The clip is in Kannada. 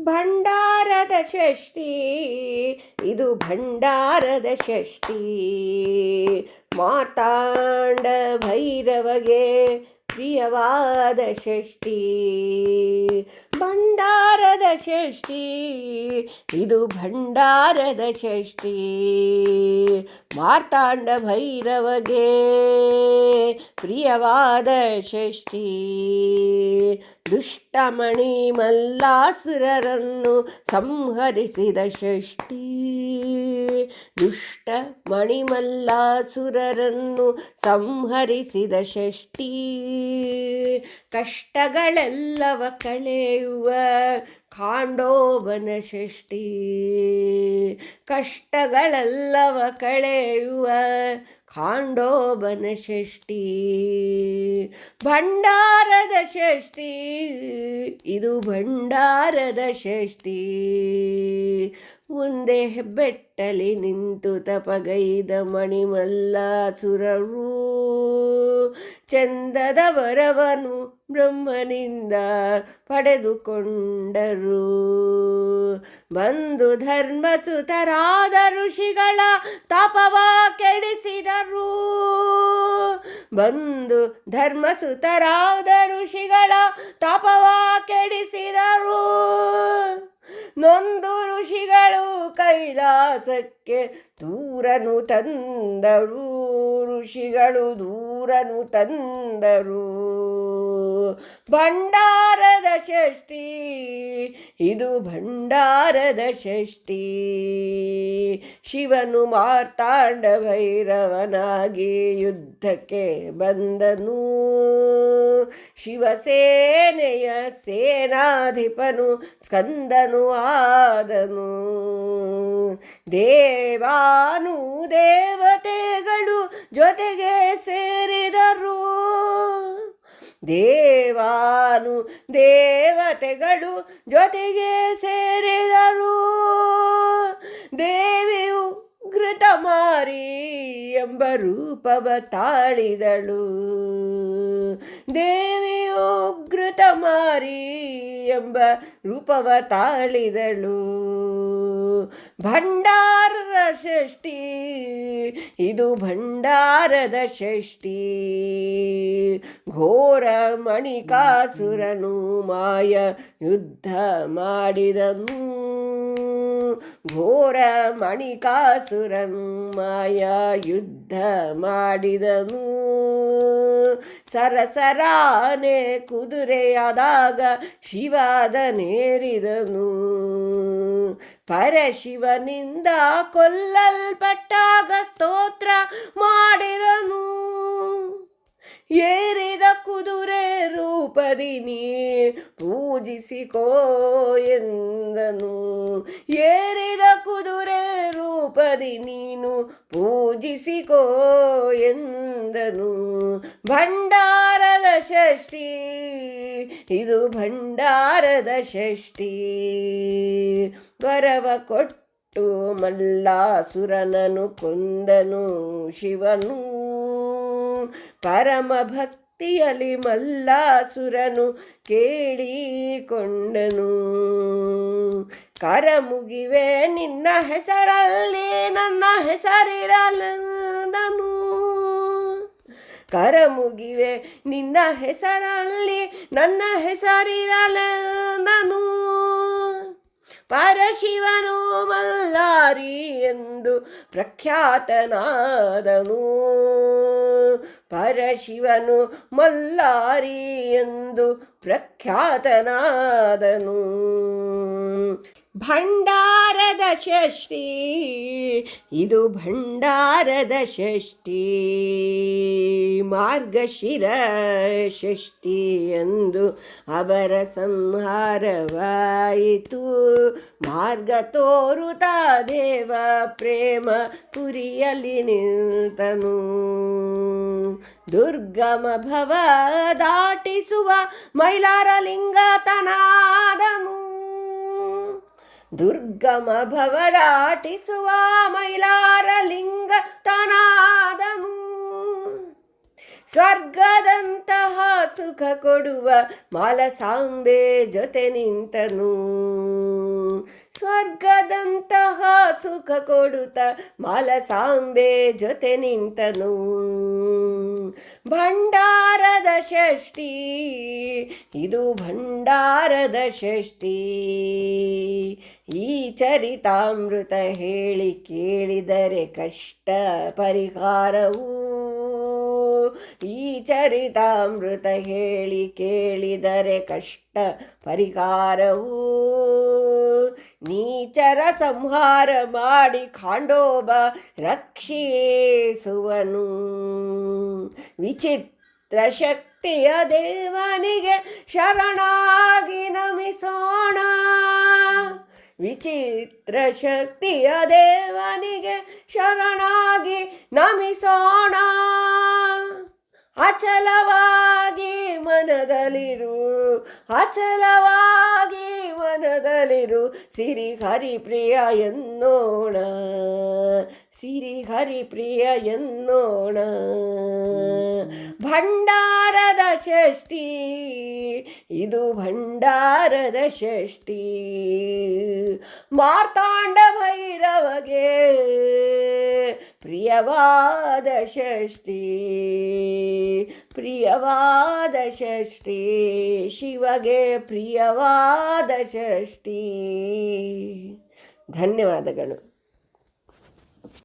ಭಂಡಾರದ ಷಷ್ಠಿ. ಇದು ಭಂಡಾರದ ಷಷ್ಠಿ. ಮಾರ್ತಾಂಡ ಭೈರವಗೆ ಪ್ರಿಯವಾದ ಷಷ್ಠಿ. ಭಂಡಾರದ ಷಷ್ಠಿ. ಇದು ಭಂಡಾರದ ಷಷ್ಠಿ. ಮಾರ್ತಾಂಡ ಭೈರವಗೆ ಪ್ರಿಯವಾದ ಷಷ್ಠಿ. ದುಷ್ಟಮಣಿ ಮಲ್ಲಾಸುರರನ್ನು ಸಂಹರಿಸಿದ ಷಷ್ಠಿ. ದುಷ್ಟ ಮಣಿಮಲ್ಲಾಸುರರನ್ನು ಸಂಹರಿಸಿದ ಷಷ್ಠಿ. ಕಷ್ಟಗಳೆಲ್ಲವ ಕಳೆಯುವ ಕಾಂಡೋಬನ ಷಷ್ಠಿ. ಕಷ್ಟಗಳೆಲ್ಲವ ಕಳೆಯುವ ಖಾಂಡೋಬನ ಷಷ್ಠಿ ಭಂಡಾರದ ಷಷ್ಠಿ ಇದು ಭಂಡಾರದ ಷಷ್ಠಿ. ಮುಂದೆ ಹೆಬ್ಬೆಟ್ಟಲಿ ನಿಂತು ತಪಗೈದ ಮಣಿಮಲ್ಲಾಸುರರು ಚಂದದ ವರವನು ಬ್ರಹ್ಮನಿಂದ ಪಡೆದುಕೊಂಡರು. ಬಂದು ಧರ್ಮಸುತರಾದ ಋಷಿಗಳ ತಪವ ಕೆಡಿಸಿದರು. ಬಂದು ಧರ್ಮಸುತರಾದ ಋಷಿಗಳ ತಪವ ಕೆಡಿಸಿದರು. ನೊಂದು ಋಷಿಗಳು ಕೈಲಾಸಕ್ಕೆ ದೂರನು ತಂದರು. ಋಷಿಗಳು ದೂರನು ತಂದರು. ಭಂಡಾರದ ಷಷ್ಠಿ. ಇದು ಭಂಡಾರದ ಷಷ್ಠಿ. ಶಿವನು ಮಾರ್ತಾಂಡ ಭೈರವನಾಗಿ ಯುದ್ಧಕ್ಕೆ ಬಂದನು. ಶಿವಸೇನೆಯ ಸೇನಾಧಿಪನು ಸ್ಕಂದನು ಆದನು. ದೇವಾನು ದೇವತೆಗಳು ಜೊತೆಗೆ ಸೇರಿದರು. ದೇವಾನು ದೇವತೆಗಳು ಜೊತೆಗೆ ಸೇರಿದರು. ದೇವಿಯು ಘೃತಮಾರಿ ಎಂಬ ರೂಪವ ತಾಳಿದಳು. ದೇವಿಯು ಘೃತಮಾರಿ ಎಂಬ ರೂಪವ ತಾಳಿದಳು. ಭಂಡಾರದ ಷಷ್ಠಿ, ಇದು ಭಂಡಾರದ ಷಷ್ಠಿ. ಘೋರ ಮಣಿಕಾಸುರನು ಮಾಯ ಯುದ್ಧ ಮಾಡಿದನು. ಘೋರ ಮಣಿಕಾಸುರನು ಮಾಯ ಯುದ್ಧ ಮಾಡಿದನು. ಸರಸರಾನೆ ಕುದುರೆಯಾದಾಗ ಶಿವಾದನೇರಿದನು ಪರಶಿವನಿಂದ ಕೊಲ್ಲಲ್ಪಟ್ಟಾಗ ಸ್ತೋತ್ರ ಮಾಡಿದನು. ಏ ರೂಪದಿ ನೀ ಪೂಜಿಸಿಕೋ ಎಂದನು. ಏರಿದ ಕುದುರೆ ರೂಪದಿ ನೀನು ಪೂಜಿಸಿಕೋ ಎಂದನು. ಭಂಡಾರದ ಷಷ್ಠಿ, ಇದು ಭಂಡಾರದ ಷಷ್ಠಿ. ವರವ ಕೊಟ್ಟು ಮಲ್ಲಾಸುರನನು ಕೊಂದನು ಶಿವನು. ಪರಮ ಭಕ್ತಿಯಲ್ಲಿ ಮಲ್ಲಾಸುರನು ಕೇಳಿಕೊಂಡನು. ಕರ ಮುಗಿವೆ ನಿನ್ನ ಹೆಸರಲ್ಲಿ ನನ್ನ ಹೆಸರಿರಲನು ಕರ ಮುಗಿವೆ ನಿನ್ನ ಹೆಸರಲ್ಲಿ ನನ್ನ ಹೆಸರಿರಲನು ಪರಶಿವನು ಮಲ್ಲಾರಿ ಎಂದು ಪ್ರಖ್ಯಾತನಾದನು. ಪರಶಿವನು ಮಲ್ಲಾರಿ ಎಂದು ಪ್ರಖ್ಯಾತನಾದನು. ಭಂಡಾರದ ಷಷ್ಠಿ. ಇದು ಭಂಡಾರದ ಷಷ್ಠಿ. ಮಾರ್ಗಶಿರ ಷಷ್ಠಿ ಎಂದು ಅವರ ಸಂಹಾರವಾಯಿತು. ಮಾರ್ಗ ತೋರುತ ದೇವ ಪ್ರೇಮ ಕುರಿಯಲಿ ನಿಂತನು. ದುರ್ಗಮ ಭವ ದಾಟಿಸುವ ಮೈಲಾರ ಲಿಂಗತನಾದನು ದುರ್ಗಮ ಭವರಾಟಿಸುವ ಮೈಲಾರ ಲಿಂಗ ತನಾದನು. ಸ್ವರ್ಗದಂತಹ ಸುಖ ಕೊಡುವ ಮಾಲಸಾಂಬೆ ಜೊತೆ ನಿಂತನು. ಸ್ವರ್ಗದಂತಹ ಸುಖ ಕೊಡುತ್ತ ಮಾಲಸಾಂಬೆ ಜೊತೆ ನಿಂತನು. ಭಂಡಾರದ ಷಷ್ಠಿ. ಇದು ಭಂಡಾರದ ಷಷ್ಠಿ. ಈ ಚರಿತಾಮೃತ ಹೇಳಿ ಕೇಳಿದರೆ ಕಷ್ಟ ಪರಿಹಾರವು. ಈ ಚರಿತಾಮೃತ ಹೇಳಿ ಕೇಳಿದರೆ ಕಷ್ಟ ಪರಿಹಾರವು. ನೀಚರ ಸಂಹಾರ ಮಾಡಿ ಖಾಂಡೋಬ ರಕ್ಷಿಸುವನು ವಿಚಿತ್ರ ಶಕ್ತಿಯ ದೇವನಿಗೆ ಶರಣಾಗಿ ನಮಿಸೋಣ. ವಿಚಿತ್ರ ಶಕ್ತಿಯ ದೇವನಿಗೆ ಶರಣಾಗಿ ನಮಿಸೋಣ. ಅಚಲವಾಗಿ ಮನದಲ್ಲಿರು ಅಚಲವಾಗಿ ಮನದಲ್ಲಿರು. ಸಿರಿ ಹರಿಪ್ರಿಯ ಎನ್ನೋಣ ಸಿರಿ ಹರಿಪ್ರಿಯ ಎನ್ನೋಣ. ಭಂಡಾರದ ಷಷ್ಠಿ. ಇದು ಭಂಡಾರದ ಷಷ್ಠಿ. ಮಾರ್ತಾಂಡ ಭೈರವಗೆ ಪ್ರಿಯವಾದ ಷಷ್ಠಿ. ಪ್ರಿಯವಾದ ಷಷ್ಠಿ. ಶಿವಗೆ ಪ್ರಿಯವಾದ ಷಷ್ಠಿ. ಧನ್ಯವಾದಗಳು.